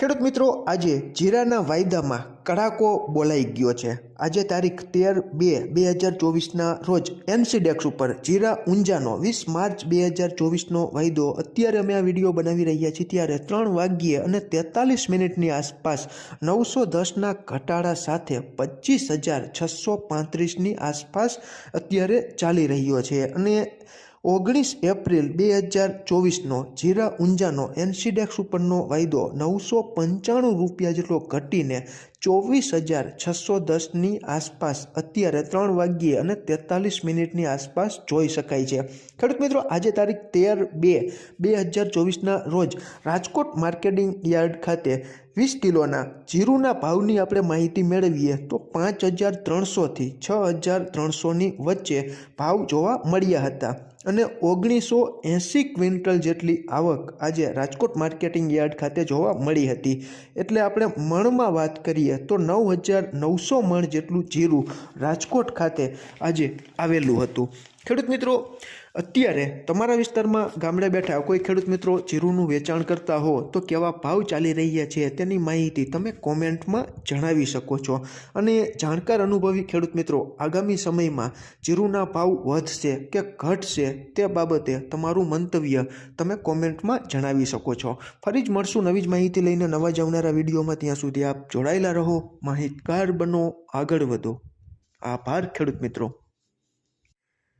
ખેડૂત મિત્રો, આજે જીરાના વાયદામાં કડાકો બોલાઈ ગયો છે. આજે તારીખ તેર બે બે હજાર ચોવીસના રોજ એનસીડેક્સ ઉપર જીરા ઊંઝાનો વીસ માર્ચ બે હજાર ચોવીસનો વાયદો. અત્યારે અમે આ વીડિયો બનાવી રહ્યા છીએ ત્યારે ત્રણ વાગ્યે અને તેતાલીસ મિનિટની આસપાસ નવસો દસના ઘટાડા સાથે પચીસ હજાર છસો પાંત્રીસની આસપાસ અત્યારે ચાલી રહ્યો છે. અને ઓગણીસ એપ્રિલ બે હજાર ચોવીસનો જીરા ઊંઝાનો એનસીડેક્સ ઉપરનો વાયદો નવસો પંચાણું રૂપિયા જેટલો ઘટીને ચોવીસ હજાર છસો દસની આસપાસ અત્યારે ત્રણ વાગ્યે અને તેતાલીસ મિનિટની આસપાસ જોઈ શકાય છે. ખેડૂત મિત્રો, આજે તારીખ તેર બે બે હજાર ચોવીસના રોજ રાજકોટ માર્કેટિંગ યાર્ડ ખાતે વીસ કિલોના જીરુના ભાવની આપણે માહિતી મેળવીએ તો પાંચ હજાર ત્રણસોથી છ હજાર ત્રણસોની વચ્ચે ભાવ જોવા મળ્યા હતા અને ઓગણીસો એંસી ક્વિન્ટલ જેટલી આવક આજે રાજકોટ માર્કેટિંગ યાર્ડ ખાતે જોવા મળી હતી. એટલે આપણે મણમાં વાત કરીએ તો નવ હજાર નવસો મણ જેટલું જીરું રાજકોટ ખાતે આજે આવેલું હતું. ખેડૂત મિત્રો, અત્યારે તમારા વિસ્તારમાં ગામડે બેઠા કોઈ ખેડૂત મિત્રો જીરુંનું વેચાણ કરતા હો તો કેવા ભાવ ચાલી રહ્યા છે તેની માહિતી તમે કોમેન્ટમાં જણાવી શકો છો. અને જાણકાર અનુભવી ખેડૂત મિત્રો, આગામી સમયમાં જીરુના ભાવ વધશે કે ઘટશે તે બાબતે તમારું મંતવ્ય તમે કોમેન્ટમાં જણાવી શકો છો. ફરી જ મળશું નવી જ માહિતી લઈને નવા જ આવનારા વિડીયોમાં. ત્યાં સુધી આપ જોડાયેલા રહો, માહિતગાર બનો, આગળ વધો. આભાર ખેડૂત મિત્રો.